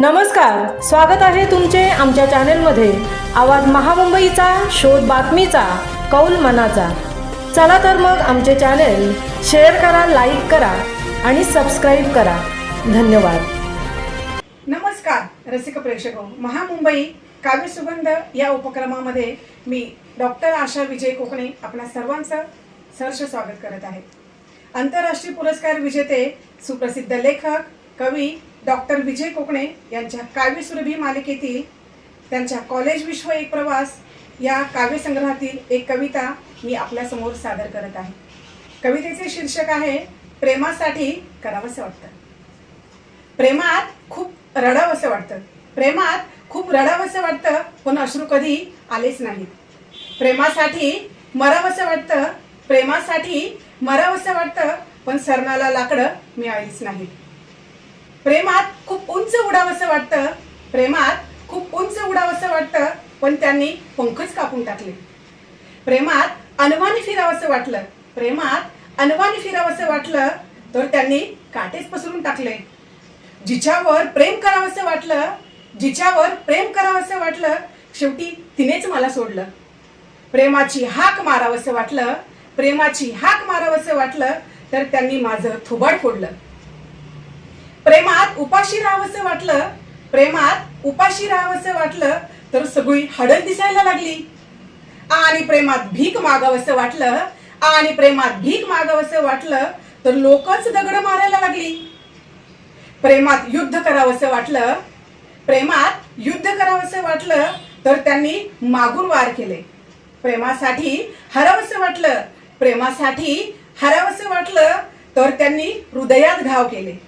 नमस्कार स्वागत आहे तुमचे आमच्या चॅनेलमध्ये. आवाज महामुंबईचा शोध बातमीचा कौल मनाचा. चला तर मग आमचे चॅनेल शेअर करा लाईक करा आणि सबस्क्राईब करा. धन्यवाद. नमस्कार रसिक प्रेक्षक हो. महामुंबई काव्यसुगंध या उपक्रमामध्ये मी डॉक्टर आशा विजय कोकणे आपल्या सर्वांचं सहर्ष स्वागत करत आहे. आंतरराष्ट्रीय पुरस्कार विजेते सुप्रसिद्ध लेखक कवी डॉक्टर विजय कोकणे यांच्या काव्य सुरभी मालिकेतील त्यांच्या कॉलेज विश्व एक प्रवास या काव्यसंग्रहातील एक कविता मी आपल्यासमोर सादर करत आहे. कवितेचे शीर्षक आहे प्रेमासाठी करावंसं वाटतं. प्रेमात खूप रडावंसं वाटतं. प्रेमात खूप रडावंसं वाटतं पण अश्रू कधी आलेच नाहीत. प्रेमासाठी मरावंसं वाटतं प्रेमासाठी मरावंसं वाटतं पण सरणाला लाकडं मिळालीच नाहीत. प्रेमात खूप उंच उडावंसं वाटतं. प्रेमात खूप उंच उडावंसं वाटतं पण त्यांनी पंखच कापून टाकले. प्रेमात अनवानी फिरावंसं वाटलं. प्रेमात अनवानी फिरावंसं वाटलं तर त्यांनी काटेच पसरून टाकले. जिच्यावर प्रेम करावंसं वाटलं जिच्यावर प्रेम करावंसं वाटलं शेवटी तिनेच मला सोडलं. प्रेमाची हाक मारावंसं वाटलं प्रेमाची हाक मारावंसं वाटलं तर त्यांनी माझं थुबाड फोडलं. प्रेमात उपाशी राहावंसं वाटलं प्रेमात उपाशी राहावंसं वाटलं तर सगळी हडण दिसायला लागली. आणि प्रेमात भीक मागावंसं वाटलं आणि प्रेमात भीक मागावंसं वाटलं तर लोकच दगड मारायला लागली. प्रेमात युद्ध करावंसं वाटलं प्रेमात युद्ध करावंसं वाटलं तर त्यांनी मागून वार केले. प्रेमासाठी हरावंसं वाटलं प्रेमासाठी हरावंसं वाटलं तर त्यांनी हृदयात घाव केले.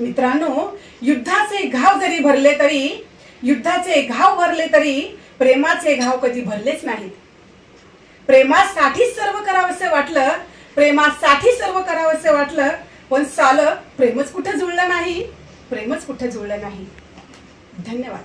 मित्रांनो युद्धाचे घाव जरी भरले तरी युद्धाचे घाव भरले तरी प्रेमाचे घाव कधी भरलेच नाहीत. प्रेमासाठीच सर्व करावंसं वाटलं प्रेमासाठी सर्व करावंसं वाटलं पण साल प्रेमच कुठं जुळलं नाही प्रेमच कुठं जुळलं नाही. धन्यवाद.